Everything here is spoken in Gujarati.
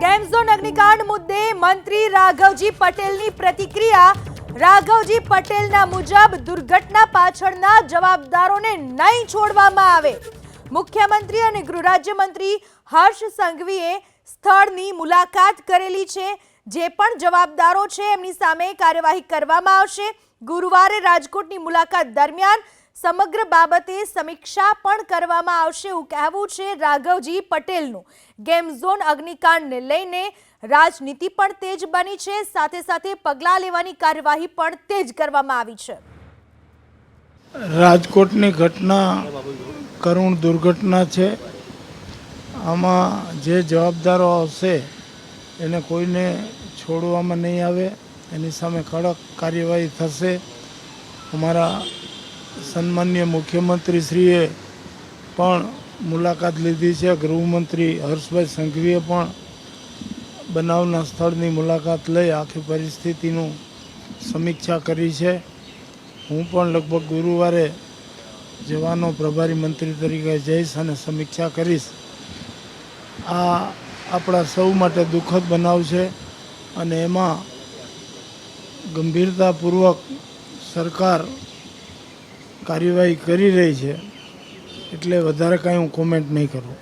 ગેમ ઝોન અગ્નિકાંડ મુદ્દે મંત્રી રાઘવજી પટેલની પ્રતિક્રિયા. રાઘવજી પટેલના મુજબ દુર્ઘટના પાછળના જવાબદારોને નહીં છોડવામાં આવે. મુખ્યમંત્રી અને ગૃહ રાજ્યમંત્રી હર્ષ સંઘવીએ સ્થળની મુલાકાત કરેલી છે, જે પણ જવાબદારો છે, એમની સામે કાર્યવાહી કરવામાં આવશે. ગુરુવારે રાજકોટની મુલાકાત દરમિયાન સમગ્ર બાબતે સમીક્ષા પણ કરવામાં આવશે એવું કહેવું છે રાઘવજી પટેલનું. ગેમ ઝોન અગ્નિકાંડને લઈને રાજનીતિ પણ તેજ બની છે, સાથે સાથે પગલાં લેવાની કાર્યવાહી પણ તેજ કરવામાં આવી છે. રાજકોટની ઘટના કરુણ દુર્ઘટના છે. આમાં જે જવાબદારો આવશે એને કોઈને છોડવામાં નહીં આવે. એની સામે કડક કાર્યવાહી થશે. અમારા સન્માન્ય મુખ્યમંત્રીશ્રીએ પણ મુલાકાત લીધી છે. ગૃહમંત્રી હર્ષભાઈ સંઘવીએ પણ બનાવના સ્થળની મુલાકાત લઈ આખી પરિસ્થિતિનું સમીક્ષા કરી છે. હું પણ લગભગ ગુરુવારે જવાનો પ્રભારી મંત્રી તરીકે જઈશ અને સમીક્ષા કરીશ. આ આપણા સૌ માટે દુઃખદ બનાવ છે અને એમાં ગંભીરતાપૂર્વક સરકાર કાર્યવાહી કરી રહી છે એટલે વધારે કાંઈ હું કોમેન્ટ નહીં કરું.